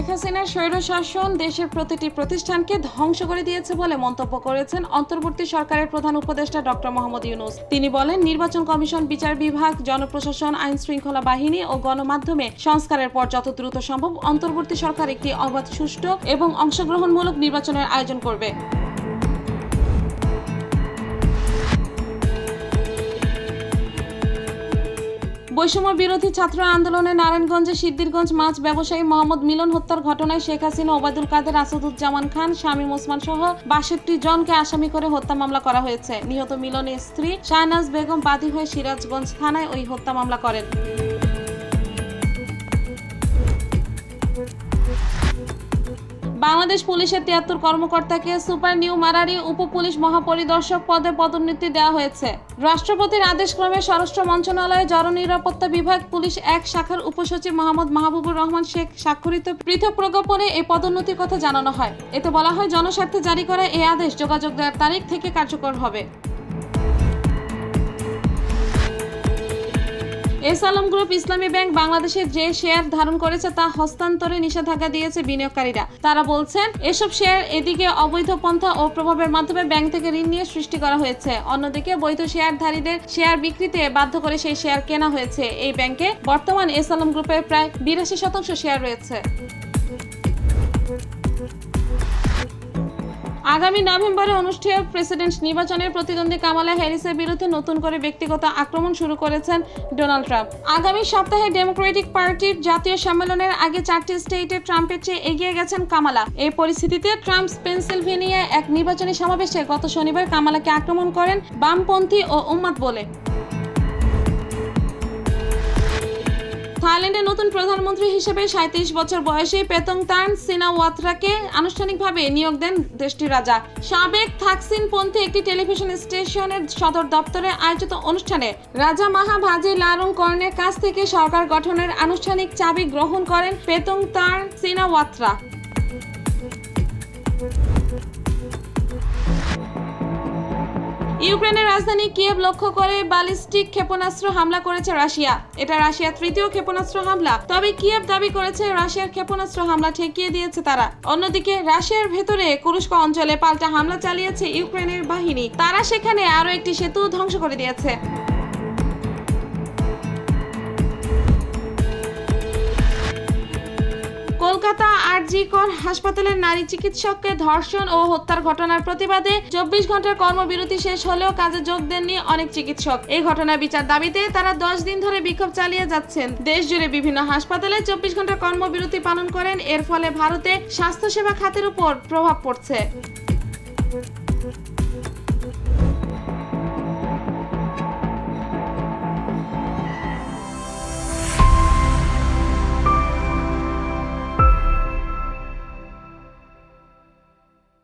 শেখ হাসিনার স্বৈরশাসন দেশের প্রতিটি প্রতিষ্ঠানকে ধ্বংস করে দিয়েছে বলে মন্তব্য করেছেন অন্তর্বর্তী সরকারের প্রধান উপদেষ্টা ডক্টর মোহাম্মদ ইউনুস। তিনি বলেন, নির্বাচন কমিশন, বিচার বিভাগ, জনপ্রশাসন আইন শৃঙ্খলা বাহিনী ও গণমাধ্যমে সংস্কারের পর যত দ্রুত সম্ভব অন্তর্বর্তী সরকার একটি অবাধ, সুষ্ঠু এবং অংশগ্রহণমূলক নির্বাচনের আয়োজন করবে। বৈষম্য বিরোধী ছাত্র আন্দোলনে নারায়ণগঞ্জে সিদ্ধিরগঞ্জ মাছ ব্যবসায়ী মোহাম্মদ মিলন হত্যার ঘটনায় শেখ হাসিনা, ওবায়দুল কাদের, আসাদুজ্জামান খান, শামীম ওসমান সহ বাষট্টি জনকে আসামি করে হত্যা মামলা করা হয়েছে। নিহত মিলনের স্ত্রী শাহনাজ বেগম বাদী হয়ে সিরাজগঞ্জ থানায় ওই হত্যা মামলা করেন। বাংলাদেশ পুলিশের তিয়াত্তর কর্মকর্তাকে সুপার নিউ মারারি উপ পুলিশ মহাপরিদর্শক পদে পদোন্নতি দেওয়া হয়েছে। রাষ্ট্রপতির আদেশক্রমে স্বরাষ্ট্র মন্ত্রণালয়ে জননিরাপত্তা বিভাগ পুলিশ এক শাখার উপসচিব মোহাম্মদ মাহবুবুর রহমান শেখ স্বাক্ষরিত পৃথক প্রজ্ঞাপনে এই পদোন্নতির কথা জানানো হয়। এতে বলা হয়, জনস্বার্থে জারি করা এই আদেশ যোগাযোগ দেওয়ার তারিখ থেকে কার্যকর হবে। S Alam group Islami bank বাংলাদেশের যে শেয়ার ধারণ করেছে তা হস্তান্তরে নিষেধাজ্ঞা দিয়েছে বিনিয়োগকারীরা। তারা বলছেন, এসব শেয়ার এদিকে অবৈধ পন্থা ও প্রভাবের মাধ্যমে ব্যাংক থেকে ঋণ নিয়ে সৃষ্টি করা হয়েছে। অন্যদিকে বৈধ শেয়ারধারীদের শেয়ার বিক্রিতে বাধ্য করে সেই শেয়ার কেনা হয়েছে। এই ব্যাংকে বর্তমান এস আলম গ্রুপের প্রায় বিরাশি শতাংশ শেয়ার রয়েছে। আগামী নভেম্বরে অনুষ্ঠেয় প্রেসিডেন্ট নির্বাচনে প্রতিদ্বন্দ্বী কামালা হ্যারিসের বিরুদ্ধে নতুন করে ব্যক্তিগত আক্রমণ শুরু করেছেন ডোনাল্ড ট্রাম্প। আগামী সপ্তাহে ডেমোক্রেটিক পার্টির জাতীয় সম্মেলনের আগে চারটি স্টেটে ট্রাম্পের চেয়ে এগিয়ে গেছেন কামালা। এই পরিস্থিতিতে ট্রাম্প পেনসিলভেনিয়ায় এক নির্বাচনী সমাবেশে গত শনিবার কামালাকে আক্রমণ করেন বামপন্থী ও উম্মাদ বলে। থাইল্যান্ডের নতুন প্রধানমন্ত্রী হিসেবে সাঁত্রিশ বছর বয়সী পেতং তান সিনাওয়াত্রাকে আনুষ্ঠানিকভাবে নিয়োগ দেন দেশটির রাজা। সাবেক থাকসিন পন্থী একটি টেলিভিশন স্টেশনের সদর দপ্তরে আয়োজিত অনুষ্ঠানে রাজা মাহা ভাজি লারুং কর্ণের কাছ থেকে সরকার গঠনের আনুষ্ঠানিক চাবি গ্রহণ করেন পেতং তান সিনাওয়াত্রা। ইউক্রেনের রাজধানী কিয়েভ লক্ষ্য করে বালিস্টিক ক্ষেপণাস্ত্র হামলা করেছে রাশিয়া। এটা রাশিয়ার তৃতীয় ক্ষেপণাস্ত্র হামলা। তবে কিয়েভ দাবি করেছে রাশিয়ার ক্ষেপণাস্ত্র হামলা ঠেকিয়ে দিয়েছে তারা। অন্যদিকে, রাশিয়ার ভেতরে কুরুস্ক অঞ্চলে পাল্টা হামলা চালিয়েছে ইউক্রেনের বাহিনী। তারা সেখানে আরও একটি সেতু ধ্বংস করে দিয়েছে। কলকাতা হাসপাতালের নারী চিকিৎসককে ধর্ষণ ও হত্যার ঘটনার প্রতিবাদে চব্বিশ ঘণ্টার কর্মবিরতি শেষ হলেও কাজে যোগ দেননি অনেক চিকিৎসক। এই ঘটনার বিচার দাবিতে তারা দশ দিন ধরে বিক্ষোভ চালিয়ে যাচ্ছেন। দেশ জুড়ে বিভিন্ন হাসপাতালে চব্বিশ ঘণ্টার কর্মবিরতি পালন করেন। এর ফলে ভারতে স্বাস্থ্যসেবা খাতের উপর প্রভাব পড়ছে।